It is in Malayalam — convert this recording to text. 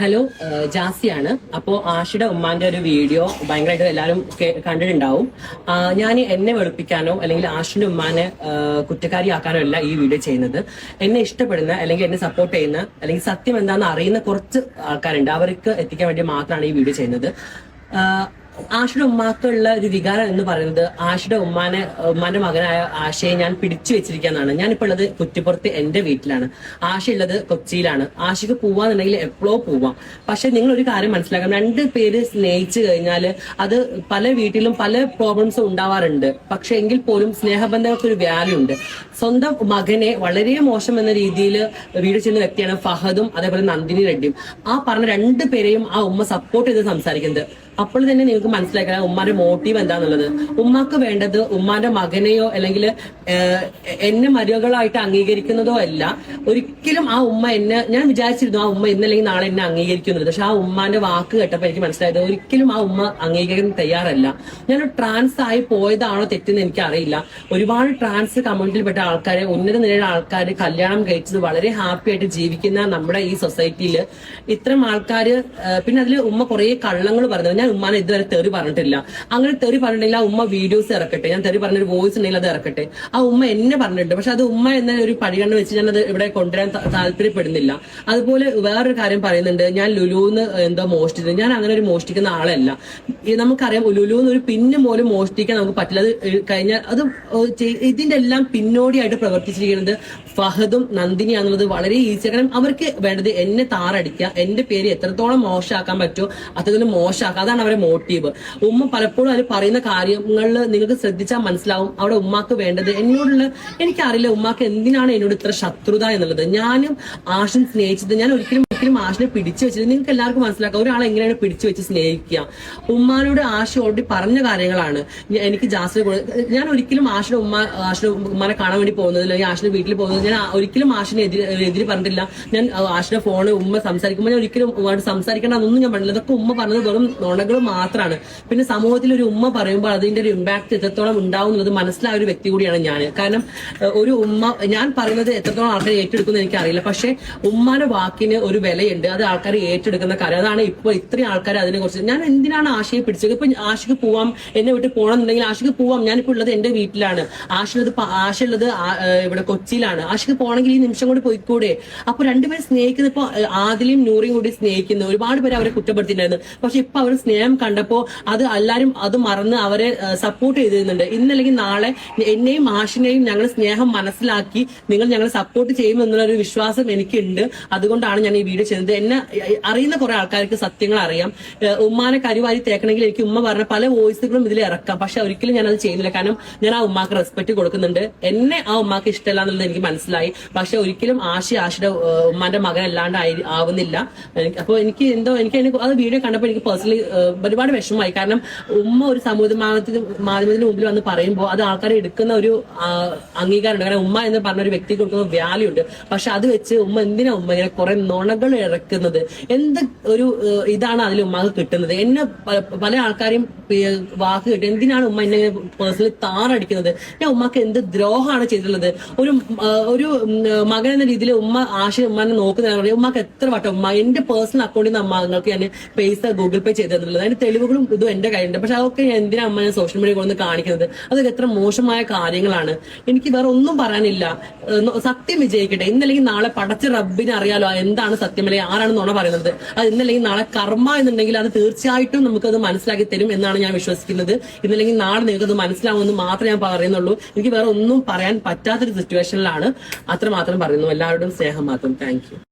ഹലോ ജാസിയാണ്. അപ്പോ ആഷിയുടെ ഉമ്മാന്റെ ഒരു വീഡിയോ ഭയങ്കരമായിട്ട് എല്ലാവരും കണ്ടിട്ടുണ്ടാവും. ഞാൻ എന്നെ വെളുപ്പിക്കാനോ അല്ലെങ്കിൽ ആഷിന്റെ ഉമ്മാനെ കുറ്റക്കാരിയാക്കാനോ അല്ല ഈ വീഡിയോ ചെയ്യുന്നത്. എന്നെ ഇഷ്ടപ്പെടുന്ന അല്ലെങ്കിൽ എന്നെ സപ്പോർട്ട് ചെയ്യുന്ന അല്ലെങ്കിൽ സത്യം എന്താണെന്ന് അറിയുന്ന കുറച്ച് ആൾക്കാരുണ്ട്. അവർക്ക് എത്തിക്കാൻ വേണ്ടി മാത്രമാണ് ഈ വീഡിയോ ചെയ്യുന്നത്. ആഷിയുടെ ഉമ്മാക്കുള്ള ഒരു വികാരം എന്ന് പറയുന്നത് ആഷയുടെ ഉമ്മാനെ ഉമ്മാന്റെ മകനായ ആശയെ ഞാൻ പിടിച്ചു വെച്ചിരിക്കാന്നാണ് ഞാനിപ്പോൾ ഉള്ളത് കുറ്റിപ്പുറത്ത് എന്റെ വീട്ടിലാണ്. ആശ ഉള്ളത് കൊച്ചിയിലാണ്. ആശയ്ക്ക് പോവാന്നുണ്ടെങ്കിൽ എപ്പോഴോ പോവാം. പക്ഷെ നിങ്ങൾ ഒരു കാര്യം മനസ്സിലാക്കാം രണ്ട് പേര് സ്നേഹിച്ചു കഴിഞ്ഞാൽ അത് പല വീട്ടിലും പല പ്രോബ്ലംസും ഉണ്ടാവാറുണ്ട്. പക്ഷെ എങ്കിൽ പോലും സ്നേഹബന്ധങ്ങൾക്ക് ഒരു വാല്യൂ ഉണ്ട്. സ്വന്തം മകനെ വളരെ മോശം എന്ന രീതിയിൽ വീട് ചെയ്യുന്ന വ്യക്തിയാണ് ഫഹദും അതേപോലെ നന്ദിനി റെഡ്ഡിയും. ആ പറഞ്ഞ രണ്ട് പേരെയും ആ ഉമ്മ സപ്പോർട്ട് ചെയ്ത് സംസാരിക്കുന്നത്. അപ്പോൾ തന്നെ നിങ്ങൾക്ക് മനസ്സിലാക്കണം ഉമ്മാന്റെ മോട്ടീവ് എന്താന്നുള്ളത്. ഉമ്മാക്ക് വേണ്ടത് ഉമ്മാന്റെ മകനെയോ അല്ലെങ്കിൽ എന്നെ മരുകളായിട്ട് അംഗീകരിക്കുന്നതോ അല്ല. ഒരിക്കലും ആ ഉമ്മ എന്നെ ഞാൻ വിചാരിച്ചിരുന്നു ആ ഉമ്മ ഇന്നല്ലെങ്കിൽ നാളെ എന്നെ അംഗീകരിക്കുന്നുണ്ട് പക്ഷെ ആ ഉമ്മാന്റെ വാക്ക് കേട്ടപ്പോൾ എനിക്ക് മനസ്സിലായത് ഒരിക്കലും ആ ഉമ്മ അംഗീകരിക്കാൻ തയ്യാറല്ല. ഞാൻ ട്രാൻസ് ആയി പോയതാണോ തെറ്റെന്ന് എനിക്ക് അറിയില്ല ഒരുപാട് ട്രാൻസ് കമ്മ്യൂണിറ്റിയിൽപ്പെട്ട ആൾക്കാരെ ഉന്നത നിലയുടെ ആൾക്കാർ കല്യാണം കഴിച്ചത് വളരെ ഹാപ്പി ആയിട്ട് ജീവിക്കുന്ന നമ്മുടെ ഈ സൊസൈറ്റിയിൽ ഇത്തരം ആൾക്കാര് പിന്നെ അതിൽ ഉമ്മ കുറേ കള്ളങ്ങൾ പറഞ്ഞത്. ഞാൻ ഉമ്മാനെ ഇതുവരെ തെറി പറഞ്ഞിട്ടില്ല. അങ്ങനെ തെറി പറഞ്ഞിട്ടില്ല ആ ഉമ്മ വീഡിയോസ് ഇറക്കട്ടെ. ഞാൻ തെറി പറഞ്ഞൊരു വോയിസ് ഉണ്ടെങ്കിൽ അത് ഇറക്കട്ടെ. ആ ഉമ്മ എന്നെ പറഞ്ഞിട്ടുണ്ട്. പക്ഷെ അത് ഉമ്മ എന്ന ഒരു പരിഗണന വെച്ച് ഞാൻ അത് ഇവിടെ കൊണ്ടുവരാൻ താല്പര്യപ്പെടുന്നില്ല. അതുപോലെ വേറൊരു കാര്യം പറയുന്നുണ്ട് ഞാൻ ലുലുന്ന് എന്തോ മോഷ്ടിച്ചത്. ഞാൻ അങ്ങനെ ഒരു മോഷ്ടിക്കുന്ന ആളല്ല. നമുക്കറിയാം ലുലുന്ന് ഒരു പിന്ന് പോലും മോഷ്ടിക്കാൻ നമുക്ക് പറ്റില്ല. അത് കഴിഞ്ഞാൽ അത് ഇതിന്റെ എല്ലാം പിന്നോടിയായിട്ട് പ്രവർത്തിച്ചിരിക്കുന്നത് ഫഹദും നന്ദിനിയാന്നുള്ളത് വളരെ ഈസി കാരണം അവർക്ക് വേണ്ടത് എന്നെ താറടിക്കുക എന്റെ പേര് എത്രത്തോളം മോശമാക്കാൻ പറ്റുമോ അത്രത്തോളം മോശമാക്കുക. അതാണ് അവരെ മോട്ടീവ്. ഉമ്മ പലപ്പോഴും അവർ പറയുന്ന കാര്യങ്ങളിൽ നിങ്ങൾക്ക് ശ്രദ്ധിച്ചാൽ മനസ്സിലാവും. അവിടെ ഉമ്മാക്ക് വേണ്ടത് എന്നോടുള്ള എനിക്കറിയില്ല ഉമ്മാക്ക് എന്തിനാണ് എന്നോട് ഇത്ര ശത്രുത എന്നുള്ളത്. ഞാനും ആശം സ്നേഹിച്ചത് ഞാൻ ഒരിക്കലും ഒരിക്കലും ആശിനെ പിടിച്ചു വെച്ചത് നിങ്ങൾക്ക് എല്ലാവർക്കും മനസ്സിലാക്കാം. ഒരാളെ എങ്ങനെയാണ് പിടിച്ചു വെച്ച് സ്നേഹിക്കുക? ഉമ്മാനോട് ആശ ഓൾറെഡി പറഞ്ഞ കാര്യങ്ങളാണ്. എനിക്ക് ജാസിനെ ഞാൻ ഒരിക്കലും ആഷിന്റെ ഉമ്മ ആഷിന്റെ ഉമ്മാനെ കാണാൻ വേണ്ടി പോകുന്നത് അല്ലെങ്കിൽ ആഷിന്റെ വീട്ടിൽ പോകുന്നത് ഞാൻ ഒരിക്കലും ആഷിനെ എതിരെ എതിരെ പറഞ്ഞിട്ടില്ല. ഞാൻ ആഷിന്റെ ഫോണ് ഉമ്മ സംസാരിക്കുമ്പോൾ ഞാൻ ഒരിക്കലും ഉമ്മയോട് സംസാരിക്കേണ്ട അതൊന്നും ഞാൻ പറഞ്ഞില്ല ഇതൊക്കെ ഉമ്മ പറഞ്ഞത് വെറും നുണകൾ മാത്രമാണ് പിന്നെ സമൂഹത്തിൽ ഒരു ഉമ്മ പറയുമ്പോൾ അതിന്റെ ഒരു ഇമ്പാക്ട് എത്രത്തോളം ഉണ്ടാവും എന്നുള്ളത് മനസ്സിലായ ഒരു വ്യക്തി കൂടിയാണ് ഞാൻ കാരണം ഒരു ഉമ്മ ഞാൻ പറയുന്നത് എത്രത്തോളം ആൾക്കാർ ഏറ്റെടുക്കുന്നത് എനിക്കറിയില്ല. പക്ഷെ ഉമ്മാന്റെ വാക്കിന് ഒരു വിലയുണ്ട്. അത് ആൾക്കാർ ഏറ്റെടുക്കുന്ന കാര്യം. അതാണ് ഇപ്പോൾ ഇത്രയും ആൾക്കാർ അതിനെ കുറിച്ച് ഞാൻ എന്തിനാണ് ആശയെ പിടിച്ചത്? ഇപ്പൊ ആശയ്ക്ക് പോവാം എന്നെ വിട്ട് പോകണം എന്നുണ്ടെങ്കിൽ ആശയ്ക്ക് പോവാം. ഞാനിപ്പോ ഉള്ളത് എന്റെ വീട്ടിലാണ്. ആശയുള്ളത് ആശ ഉള്ളത് ആ- ഏഹ് ഇവിടെ കൊച്ചിയിലാണ്. ആശയ്ക്ക് പോകണമെങ്കിൽ ഈ നിമിഷം കൂടി പോയിക്കൂടെ? അപ്പൊ രണ്ടുപേരും സ്നേഹിക്കുന്ന ഇപ്പൊ ആദിലും നൂറിയും കൂടി സ്നേഹിക്കുന്നു. ഒരുപാട് പേര് അവരെ കുറ്റപ്പെടുത്തിയിട്ടുണ്ടായിരുന്നു. പക്ഷെ ഇപ്പൊ അവർ സ്നേഹം കണ്ടപ്പോ അത് എല്ലാരും അത് മറന്ന് അവരെ സപ്പോർട്ട് ചെയ്തിരുന്നുണ്ട്. ഇന്നല്ലെങ്കിൽ നാളെ എന്നെയും ആഷിനെയും ഞങ്ങൾ സ്നേഹം മനസ്സിലാക്കി നിങ്ങൾ ഞങ്ങളെ സപ്പോർട്ട് ചെയ്യുമെന്നുള്ള ഒരു വിശ്വാസം എനിക്കുണ്ട്. അതുകൊണ്ടാണ് ഞാൻ ഈ വീഡിയോ ചെയ്യുന്നത് എന്നെ അറിയുന്ന കുറെ ആൾക്കാർക്ക് സത്യങ്ങൾ അറിയാം. ഉമ്മാനെ കരിവാരി തേക്കണമെങ്കിൽ എനിക്ക് ഉമ്മ പറഞ്ഞ പല വോയിസുകളും ഇതിൽ ഇറക്കാം. പക്ഷെ ഒരിക്കലും ഞാൻ അത് ചെയ്യുന്നില്ല കാരണം ഞാൻ ആ ഉമ്മാക്ക് റെസ്പെക്ട് കൊടുക്കുന്നുണ്ട്. എന്നെ ആ ഉമ്മാക്ക് ഇഷ്ടമല്ല എന്നുള്ളത് എനിക്ക് മനസ്സിലായി. പക്ഷെ ഒരിക്കലും ആശി ആശയുടെ ഉമ്മാന്റെ മകൻ അല്ലാണ്ട് ആവുന്നില്ല. അപ്പൊ എനിക്ക് എന്തോ എനിക്ക് അത് വീഡിയോ കണ്ടപ്പോൾ എനിക്ക് പേഴ്സണലി ഒരുപാട് വിഷമമായി. കാരണം ഉമ്മ ഒരു സമൂഹ മാധ്യമത്തിന് മാധ്യമത്തിന് മുമ്പിൽ വന്ന് പറയുമ്പോൾ അത് ആൾക്കാരെ എടുക്കുന്ന ഒരു അംഗീകാരമുണ്ട്. കാരണം ഉമ്മ എന്ന് പറഞ്ഞ ഒരു വ്യക്തി കൊടുക്കുന്ന വാല്യൂ പക്ഷെ അത് വെച്ച് ഉമ്മ എന്തിനാ ഉമ്മ ഇങ്ങനെ കുറെ നുണകൾ ഇറക്കുന്നത്? എന്ത് ഒരു ഇതാണ് അതിൽ ഉമ്മാക്ക് കിട്ടുന്നത്? എന്നെ പല ആൾക്കാരെയും വാക്ക് കിട്ടും എന്തിനാണ് ഉമ്മ എന്നെ പേഴ്സണലി താറടിക്കുന്നത്? ഞാൻ ഉമ്മക്ക് എന്ത് ദ്രോഹമാണ് ചെയ്തിട്ടുള്ളത്? ഒരു ഒരു മകൻ എന്ന രീതിയിൽ ഉമ്മ ആശയം ഉമ്മാനെ നോക്കുന്ന ഉമ്മക്ക് എത്ര വട്ടം ഉമ്മ എന്റെ പേഴ്സണൽ അക്കൗണ്ടിൽ നിന്ന് അമ്മാങ്ങൾക്ക് ഞാൻ പൈസ ഗൂഗിൾ പേ ചെയ്ത് തന്നിട്ടുള്ളത് അതിന്റെ തെളിവുകളും ഇതും എന്റെ കയ്യിലുണ്ട്. പക്ഷെ അതൊക്കെ എന്തിനാ അമ്മ ഞാൻ സോഷ്യൽ മീഡിയ കൊണ്ട് കാണിക്കുന്നത്? അതൊക്കെ എത്ര മോശമായ കാര്യങ്ങളാണ്. എനിക്ക് വേറെ ഒന്നും പറയാനില്ല. സത്യം വിജയിക്കട്ടെ. ഇന്നല്ലെങ്കിൽ നാളെ പടച്ച റബ്ബിനെ അറിയാലോ എന്താണ് സത്യം അല്ലെങ്കിൽ ആരാണ് പറയുന്നത്? അത് ഇന്നല്ലെങ്കിൽ നാളെ കർമ്മ എന്നുണ്ടെങ്കിൽ അത് തീർച്ചയായിട്ടും നമുക്കത് മനസ്സിലാക്കി തരും എന്നാണ് ഞാൻ വിശ്വസിക്കുന്നത്. ഇന്നല്ലെങ്കിൽ നാളെ നിങ്ങൾക്ക് നിങ്ങൾക്കത് മനസ്സിലാവുമെന്ന് മാത്രമേ ഞാൻ പറയുന്നുള്ളൂ. എനിക്ക് വേറെ ഒന്നും പറയാൻ പറ്റാത്തൊരു സിറ്റുവേഷനിലാണ് അത്രമാത്രം പറയുന്നു. എല്ലാവരുടെയും സ്നേഹം മാത്രം. താങ്ക്